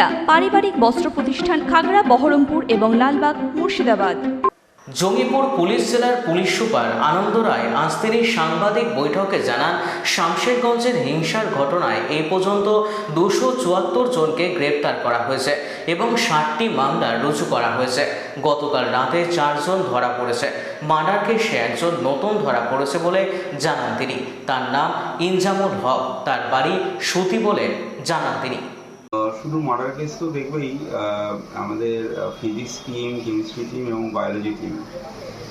সুনিতা পারিবারিক বস্ত্র প্রতিষ্ঠান খাগড়া, বহরমপুর এবং লালবাগ, মুর্শিদাবাদ। জঙ্গিপুর পুলিশ জেলার পুলিশ সুপার আনন্দ রায় আজ তিনি সাংবাদিক বৈঠকে জানান, শামশেরগঞ্জের হিংসার ঘটনায় এই পর্যন্ত দুশো চুয়াত্তর জনকে গ্রেপ্তার করা হয়েছে এবং ষাটটি মামলা রুজু করা হয়েছে। গতকাল রাতে চারজন ধরা পড়েছে। মার্ডার কেসে একজন নতুন ধরা পড়েছে বলে জানান তিনি। তার নাম ইনজামুল হক, তার বাড়ি সুতি বলে জানান তিনি। শুধু মার্ডার কেস তো দেখবেই আমাদের ফিজিক্স টিম কেমিস্ট্রি টিম এবং বায়োলজি টিম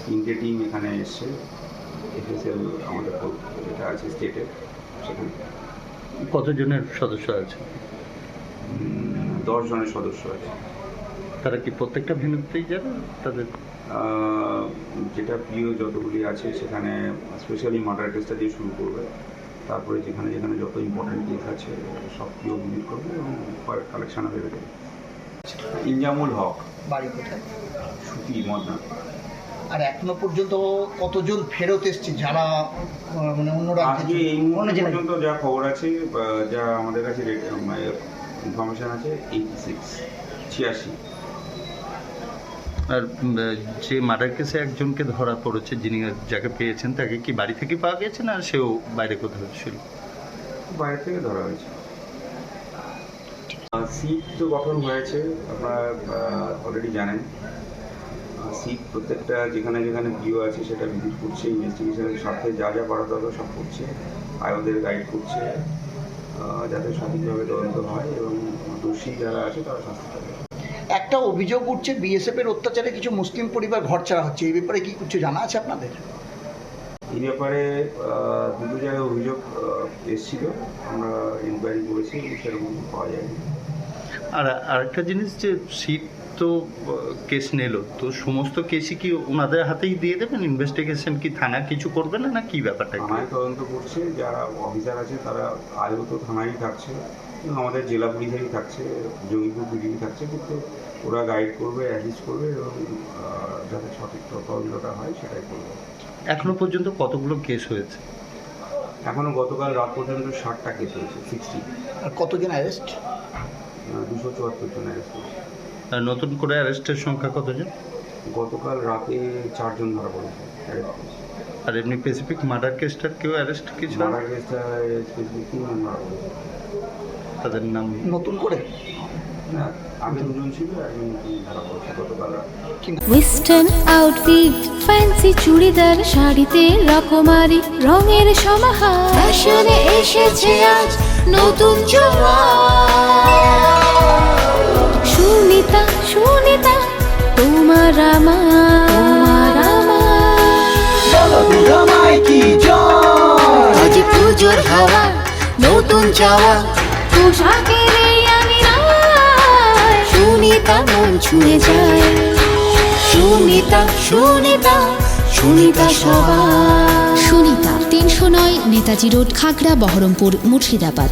তিনটে টিম এখানে এসছে। এফএসএল আমাদের যেটা আছে স্টেটের সেখানে। কতজনের সদস্য আছে? দশ জনের সদস্য আছে। তারা কি প্রত্যেকটা ভেন্যুতেই যাবে? তাদের যেটা প্রিয় যতগুলি আছে সেখানে স্পেশালি মার্ডার কেসটা দিয়ে শুরু করবে। তারপরে যেখানে যেখানে যত ইম্পর্টেন্ট কেস আছে সব প্রিয় ভিজিট করবে এবং কালেকশন হবে ইনজামুল হক। বাড়ি কোথায়? সুতি মদনা। আর এখনও পর্যন্ত কতজন ফেরত এসছে? যারা মানে অন্য রাজ্যে এই পর্যন্ত যা খবর আছে যা আমাদের কাছে ইনফরমেশন আছে এইটি সিক্স ছিয়াশি। আর যে মার্ডার কেসে একজনকে ধরা পড়েছে, যিনি যাকে পেয়েছেন, তাকে কি বাড়ি থেকে পাওয়া গেছে না সেও বাইরে কোথাও ছিল? বাইরে থেকে ধরা হয়েছে। সিট তো গঠন হয়েছে, আপনারা অলরেডি জানেন। সিট প্রত্যেকটা যেখানে যেখানে ভিউ আছে সেটা ভিজিট করছে ইনভেস্টিগেশনের সাথে যা যা করা দরকার সব করছে আর ওদের গাইড করছে যাতে সঠিকভাবে তদন্ত হয় এবং দোষী যারা আছে তারা শাস্তি পাবে। একটা অভিযোগ উঠছে বিএসএফ এর অত্যাচারে কিছু মুসলিম পরিবার ঘর ছাড়া হচ্ছে। এই ব্যাপারে কি কিছু জানা আছে আপনাদের? এই ব্যাপারে দুটো জায়গায় অভিযোগ এসেছিল। আমরা ইনকোয়ারি করেছি সেরকম পাওয়া যায়নি। আর আরেকটা জিনিস যে সিট তো কেস নিল। তো সমস্ত কেসই কি ওনাদের হাতেই দিয়ে দেবেন? ইনভেস্টিগেশন কি থানা কিছু করবে না না কি ব্যাপারটা? থানায় তদন্ত করছে। যারা অফিসার আছে তারা আয়ও তো থানায় থাকছে। আমাদের জেলা পুলিশেরই থাকছে জঙ্গিপুর পুলিশই থাকছে কিন্তু ওরা গাইড করবে অ্যাসিস্ট করবে এবং আহ, যাতে সঠিক তদন্তটা হয় সেটাই করবে। এখনও পর্যন্ত কতগুলো কেস হয়েছে? এখনও গতকাল রাত পর্যন্ত ষাটটা কেস হয়েছে সিক্সটি আর কতজন অ্যারেস্ট দুশো চুয়াত্তর জন অ্যারেস্ট আর নতুন করে অ্যারেস্টের সংখ্যা কতজন? গতকাল রাতে চারজন ধরা পড়েছে আর এমনি স্পেসিফিক মার্ডার কেসটার কেউ অ্যারেস্ট কিছু? মার্ডার কেসটা স্পেসিফিক তিনজন ধরা পড়েছে। তাদের নাম নতুন করে? ওয়েস্টার্ন আউটফিট ফ্যান্সি চুড়িদার শাড়িতে রকমারি রঙের সমাহার। ফ্যাশনে এসেছে আজ নতুন সুনিতা সুনিতা তোমার আমার আমার। আজ পুজোর হাওয়া নতুন চাওয়া। মন ছুঁয়ে যায়। সুনিতা তিনশো নয় নেতাজি রোড খাগড়া বহরমপুর মুর্শিদাবাদ।